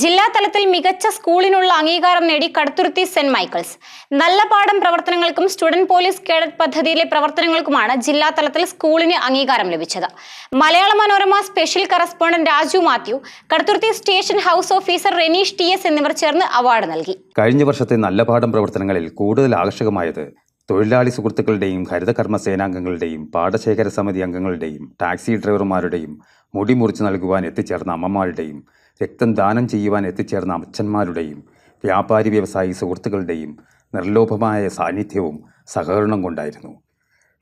ജില്ലാ തലത്തിൽ മികച്ച സ്കൂളിനുള്ള അംഗീകാരം നേടി കടുത്തുരുത്തി സെന്റ് മൈക്കിൾസ്. നല്ല പാഠം പ്രവർത്തനങ്ങൾക്കും സ്റ്റുഡന്റ് പോലീസ് കേഡറ്റ് പദ്ധതിയിലെ പ്രവർത്തനങ്ങൾക്കുമാണ് ജില്ലാ തലത്തിൽ സ്കൂളിന് അംഗീകാരം ലഭിച്ചത്. Malayala Manorama special correspondent Raju Mathew Kaduthuruthy station house officer Reneesh T S എന്നിവർ ചേർന്ന് അവാർഡ് നൽകി. കഴിഞ്ഞ വർഷത്തെ നല്ല പാഠം പ്രവർത്തനങ്ങളിൽ കൂടുതൽ ആകർഷകമായത് തൊഴിലാളി സുഹൃത്തുക്കളുടെയും ഹരിതകർമ്മ സേനാംഗങ്ങളുടെയും പാടശേഖര സമിതി അംഗങ്ങളുടെയും ടാക്സി ഡ്രൈവർമാരുടെയും മുടി മുറിച്ച് നൽകുവാൻ എത്തിച്ചേർന്ന അമ്മമാരുടെയും രക്തം ദാനം ചെയ്യുവാൻ എത്തിച്ചേർന്ന അച്ഛന്മാരുടെയും വ്യാപാരി വ്യവസായി സുഹൃത്തുക്കളുടെയും നിർലോഭമായ സാന്നിധ്യവും സഹകരണം കൊണ്ടായിരുന്നു.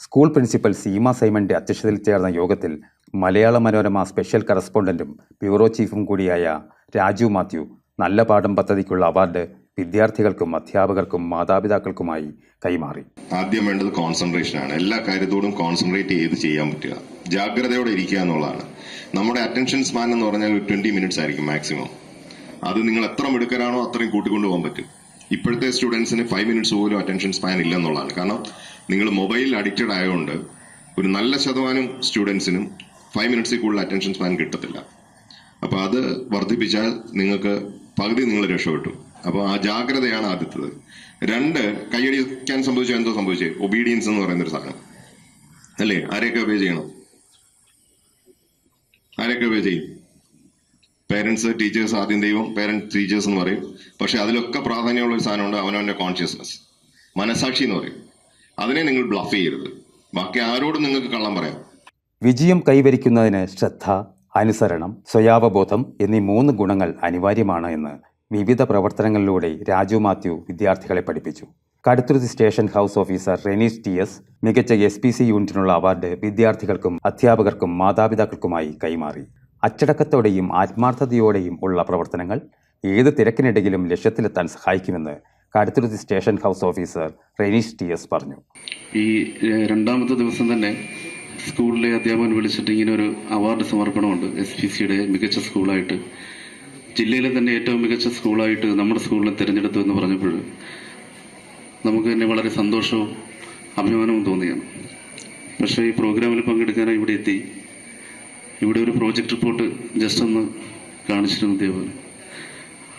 സ്കൂൾ പ്രിൻസിപ്പൽ സീമ സൈമന്റെ അധ്യക്ഷതയിൽ ചേർന്ന യോഗത്തിൽ മലയാള മനോരമ സ്പെഷ്യൽ കറസ്പോണ്ടന്റും ബ്യൂറോ ചീഫും കൂടിയായ രാജു മാത്യു നല്ല പാഠം പദ്ധതിക്കുള്ള അവാർഡ് വിദ്യാർത്ഥികൾക്കും അധ്യാപകർക്കും മാതാപിതാക്കൾക്കുമായി കൈമാറി. ആദ്യം വേണ്ടത് കോൺസെൻട്രേഷൻ ആണ്. എല്ലാ കാര്യത്തോടും കോൺസെൻട്രേറ്റ് ചെയ്ത് ചെയ്യാൻ പറ്റുക. ജാഗ്രതയോടെ ഇരിക്കുക എന്നുള്ളതാണ്. നമ്മുടെ അറ്റൻഷൻ സ്പാൻ എന്ന് പറഞ്ഞാൽ ഒരു ട്വന്റി മിനിറ്റ്സ് ആയിരിക്കും മാക്സിമം അത് നിങ്ങൾ എത്ര മിടുക്കരാണോ അത്രയും കൂട്ടിക്കൊണ്ട് പോകാൻ പറ്റും. ഇപ്പോഴത്തെ സ്റ്റുഡൻസിന് ഫൈവ് മിനിറ്റ്സ് പോലും അറ്റൻഷൻ സ്പാൻ ഇല്ല എന്നുള്ളതാണ്. കാരണം നിങ്ങൾ മൊബൈലിൽ അഡിക്റ്റഡ് ആയതുകൊണ്ട് ഒരു നല്ല ശതമാനം സ്റ്റുഡൻസിനും ഫൈവ് മിനിറ്റ്സിൽ കൂടുതൽ അറ്റൻഷൻ സ്പാൻ കിട്ടത്തില്ല. അപ്പോൾ അത് വർദ്ധിപ്പിച്ചാൽ നിങ്ങൾക്ക് പകുതി നിങ്ങൾ രക്ഷപ്പെട്ടു. അപ്പോൾ ആ ജാഗ്രതയാണ് ആദ്യത്തത്. രണ്ട് കൈയടിക്കാൻ സംഭവിച്ചാൽ എന്തോ സംഭവിച്ചേ? ഒബീഡിയൻസ് എന്ന് പറയുന്ന ഒരു സാധനം. അല്ലേ? ആരെയൊക്കെ ഒബേ ചെയ്യണം? ആരെയൊക്കെ ഒബേ ചെയ്യും. പേരൻസ് ടീച്ചേഴ്സ് ആദ്യം ദൈവം പേരൻസ് ടീച്ചേഴ്സ് എന്ന് പറയും. പക്ഷെ അതിലൊക്കെ പ്രാധാന്യമുള്ള ഒരു സാധനമുണ്ട് അവനവന്റെ കോൺഷ്യസ്നസ് മനസാക്ഷി എന്ന് പറയും. അതിനെ നിങ്ങൾ ബ്ലഫ് ചെയ്യരുത്. ബാക്കി ആരോടും നിങ്ങൾക്ക് കള്ളം പറയാം. വിജയം കൈവരിക്കുന്നതിന് ശ്രദ്ധ അനുസരണം സ്വയാവബോധം എന്നീ മൂന്ന് ഗുണങ്ങൾ അനിവാര്യമാണ് എന്ന് വിവിധ പ്രവർത്തനങ്ങളിലൂടെ രാജു മാത്യു വിദ്യാർത്ഥികളെ പഠിപ്പിച്ചു. Kaduthuruthy station house officer Reneesh T S മികച്ച എസ് പി സി യൂണിറ്റിനുള്ള അവാർഡ് വിദ്യാർത്ഥികൾക്കും അധ്യാപകർക്കും മാതാപിതാക്കൾക്കുമായി കൈമാറി. അച്ചടക്കത്തോടെയും ആത്മാർത്ഥതയോടെയും ഉള്ള പ്രവർത്തനങ്ങൾ ഏത് തിരക്കിനിടയിലും ലക്ഷ്യത്തിലെത്താൻ സഹായിക്കുമെന്ന് Kaduthuruthy station house officer Reneesh T S പറഞ്ഞു. ഈ രണ്ടാമത്തെ ദിവസം തന്നെ സ്കൂളിലെ അധ്യാപകൻ വിളിച്ചിട്ട് ഇങ്ങനെ ഒരു അവാർഡ് സമർപ്പണമുണ്ട് എസ് പി സിയുടെ മികച്ച സ്കൂളായിട്ട്. ജില്ലയിലെ തന്നെ ഏറ്റവും മികച്ച സ്കൂളായിട്ട് നമ്മുടെ സ്കൂളിനെ തിരഞ്ഞെടുത്തു എന്ന് പറഞ്ഞപ്പോൾ നമുക്ക് തന്നെ വളരെ സന്തോഷവും അഭിമാനവും തോന്നിയാണ്. പക്ഷേ ഈ പ്രോഗ്രാമിൽ പങ്കെടുക്കാനായി ഇവിടെ എത്തി ഇവിടെ ഒരു പ്രോജക്റ്റ് റിപ്പോർട്ട് ജസ്റ്റ് ഒന്ന് കാണിച്ചിരുന്നു ദേവന്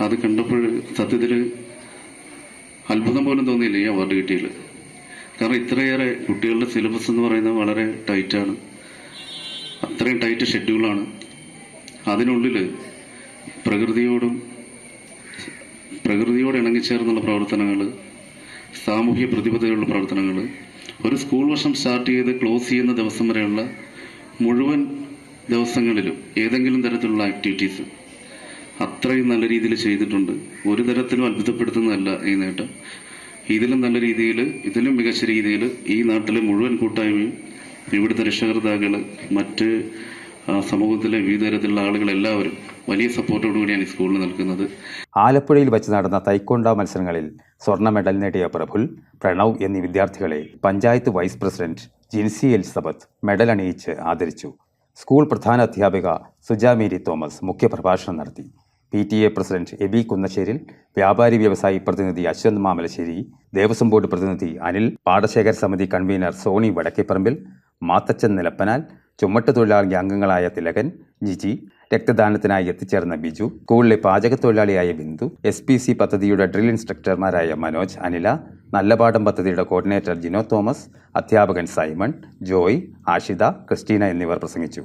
അത് കണ്ടപ്പോൾ സത്യത്തിൽ അത്ഭുതം പോലും തോന്നിയില്ല ഈ അവാർഡ് കിട്ടിയിൽ കാരണം ഇത്രയേറെ കുട്ടികളുടെ സിലബസ് എന്ന് പറയുന്നത് വളരെ ടൈറ്റാണ് അത്രയും ടൈറ്റ് ഷെഡ്യൂളാണ് അതിനുള്ളിൽ പ്രകൃതിയോടും പ്രകൃതിയോട് ഇണങ്ങിച്ചേർന്നുള്ള പ്രവർത്തനങ്ങൾ സാമൂഹ്യ പ്രതിബദ്ധതയുള്ള പ്രവർത്തനങ്ങൾ. ഒരു സ്കൂൾ വർഷം സ്റ്റാർട്ട് ചെയ്ത് ക്ലോസ് ചെയ്യുന്ന ദിവസം വരെയുള്ള മുഴുവൻ ദിവസങ്ങളിലും ഏതെങ്കിലും തരത്തിലുള്ള ആക്ടിവിറ്റീസ് അത്രയും നല്ല രീതിയിൽ ചെയ്തിട്ടുണ്ട്. ഒരു തരത്തിലും അത്ഭുതപ്പെടുത്തുന്നതല്ല ഈ നേട്ടം. ഇതിലും നല്ല രീതിയിൽ ഇതിലും മികച്ച രീതിയിൽ ഈ നാട്ടിലെ മുഴുവൻ കൂട്ടായ്മയും ഇവിടുത്തെ രക്ഷകർത്താക്കൾ മറ്റ് സമൂഹത്തിലെ വിവിധ തരത്തിലുള്ള ആളുകൾ എല്ലാവരും വലിയ സപ്പോർട്ടോടുകൂടിയാണ് ഈ സ്കൂളിൽ നിൽക്കുന്നത്. ആലപ്പുഴയിൽ വെച്ച് നടന്ന തൈക്കൊണ്ട മത്സരങ്ങളിൽ സ്വർണ മെഡൽ നേടിയ പ്രഭുൽ പ്രണവ് എന്നീ വിദ്യാർത്ഥികളെ panchayat vice president Jincy Elizabeth medal അണിയിച്ച് ആദരിച്ചു. സ്കൂൾ പ്രധാന അധ്യാപിക സുജാമേരി തോമസ് മുഖ്യപ്രഭാഷണം നടത്തി. P T A president Eby Kunnasseril വ്യാപാരി വ്യവസായി പ്രതിനിധി അശ്വന്ത് മാമലശ്ശേരി ദേവസ്വം ബോർഡ് പ്രതിനിധി അനിൽ പാടശേഖര സമിതി കൺവീനർ സോണി വടക്കേപ്പറമ്പിൽ മാത്തച്ചൻ നിലപ്പനാൽ ചുമട്ട് തൊഴിലാളി അംഗങ്ങളായ തിലകൻ ജിജി രക്തദാനത്തിനായി എത്തിച്ചേർന്ന ബിജു സ്കൂളിലെ പാചകത്തൊഴിലാളിയായ ബിന്ദു എസ് പി സി പദ്ധതിയുടെ ഡ്രിൽ ഇൻസ്ട്രക്ടർമാരായ മനോജ് അനില നല്ലപാഠം പദ്ധതിയുടെ കോർഡിനേറ്റർ ജിനോ തോമസ് അധ്യാപകൻ സൈമൺ ജോയ് ആഷിത ക്രിസ്റ്റീന എന്നിവർ പ്രസംഗിച്ചു.